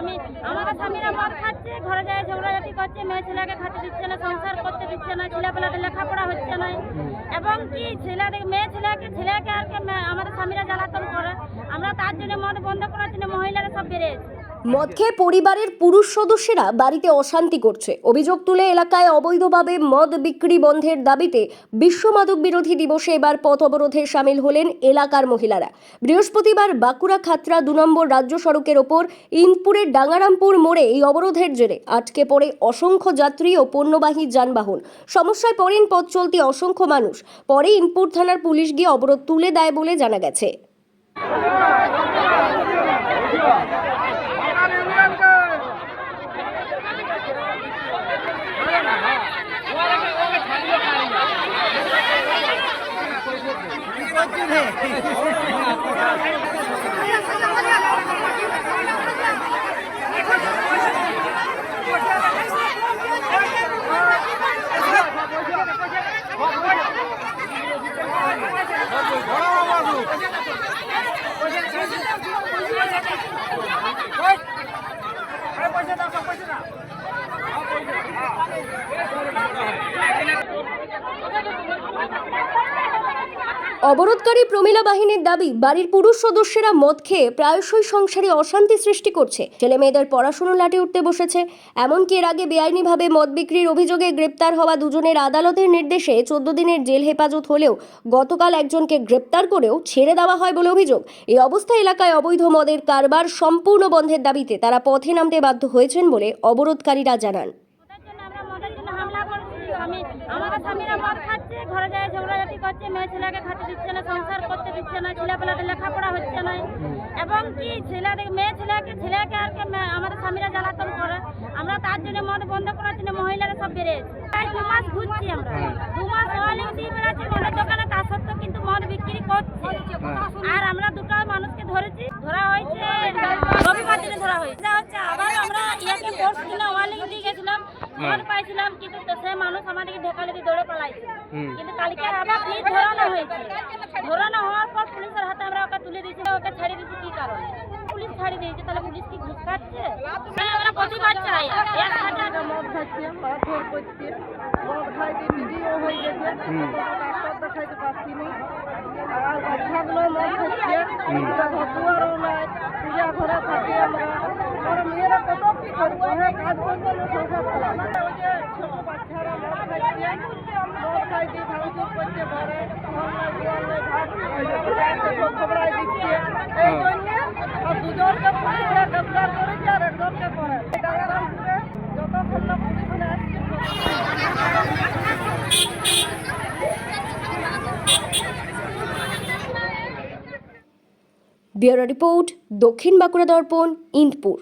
আমি আমাদের স্বামীরা মদ খাচ্ছে, ঘরে যায়, ঝগড়াঝাটি করছে, মেয়ে ছেলেকে খাতে দিচ্ছে না, সংসার করতে দিচ্ছে না, ছেলেপেলাদের লেখাপড়া হচ্ছে না। এবং কি ছেলেদের মেয়ে ছেলেকে ছেলেকে আর কি আমাদের স্বামীরা জ্বালাতন করে। আমরা তার জন্য মদ বন্ধ করার জন্য মহিলারা সব বেড়েছে মদ খেয়ে পরিবারের পুরুষ সদস্যরা বাড়িতে অশান্তি করছে। অভিযোগ তুলে এলাকায় অবৈধভাবে মদ বিক্রি বন্ধের দাবিতে বিশ্ব মাদক বিরোধী দিবসে এবার পথ অবরোধে সামিল হলেন এলাকার মহিলারা। বৃহস্পতিবার বাঁকুড়া খাতরা দু নম্বর রাজ্য সড়কের ওপর ইন্দপুরের ডাঙ্গারামপুর মোড়ে এই অবরোধের জেরে আটকে পড়ে অসংখ্য যাত্রী ও পণ্যবাহী যানবাহন। সমস্যায় পড়েন পথ চলতি অসংখ্য মানুষ। পরে ইনপুর থানার পুলিশ গিয়ে অবরোধ তুলে দেয় বলে জানা গেছে। Hey. অবরোধকারী প্রমিলা বাহিনীর দাবি, বাড়ির পুরুষ সদস্যরা মদ খেয়ে প্রায়শই সংসারে অশান্তি সৃষ্টি করছে। ছেলে মেয়েদের পড়াশুনো লাটে উঠতে বসেছে। এমনকি এর আগে বেআইনিভাবে মদ বিক্রির অভিযোগে গ্রেপ্তার হওয়া দুজনের আদালতের নির্দেশে চোদ্দ দিনের জেল হেফাজত হলেও গতকাল একজনকে গ্রেপ্তার করেও ছেড়ে দেওয়া হয় বলে অভিযোগ। এই অবস্থা এলাকায় অবৈধ মদের কারবার সম্পূর্ণ বন্ধের দাবিতে তারা পথে নামতে বাধ্য হয়েছেন বলে অবরোধকারীরা জানান। ঘরে যায় ঝগড়াঝাটি করছে, মেয়ে ছেলেকে খাতে দিচ্ছে না, সংসার করতে দিচ্ছে না, ছেলেপেলাদের লেখাপড়া হচ্ছে না। এবং কি ছেলেদের, মেয়ে ছেলেকে ছেলেকে আর কি আমাদের স্বামীরা জ্বালাতন করে। আমরা তার জন্য মদ বন্ধ করার জন্য মহিলারা সব বেড়েছে দু মাস ঘুরছি আমরা। দু মাস ওয়ালিও দিয়ে বেড়াচ্ছি, মদের দোকানে, তা সত্ত্বেও কিন্তু মদ বিক্রি করছে। আর আমরা দুটো মানুষকে ধরেছি, ধরা হয়েছে রবিবার দিনে ধরা হয়েছে। আবার আমরা ইয়াকে পোস্ট দিনে ওয়ালিং দিয়ে গেছিলাম, মদ পাইছিলাম, কিন্তু সে মানুষ আমাদেরকে ঢেকালে দিয়ে দৌড়ে পালাইছে। কিন্তু কালকে আবার ফির ধরানো হয়েছে। ধরানো হওয়ার পর পুলিশের হাতে আমরা ওকে তুলে দিয়েছি ওকে ছাড়িয়ে দিয়েছি কি কারণে? পুলিশ ছাড়িয়ে দিয়েছে তাহলে পুলিশ কি ঘুষ খাচ্ছে? আমরা প্রতিবাদ চাই। এক হাজার মদ খাচ্ছে মারধর করছে। মদ খাইতে ভিডিও হয়ে গেছে। ডাক্তার দেখাইতে পারছি না। আর বাচ্চাগুলো মদ খাচ্ছে। ব্যুরো রিপোর্ট দক্ষিণ বাঁকুড়া দর্পণ ইন্দপুর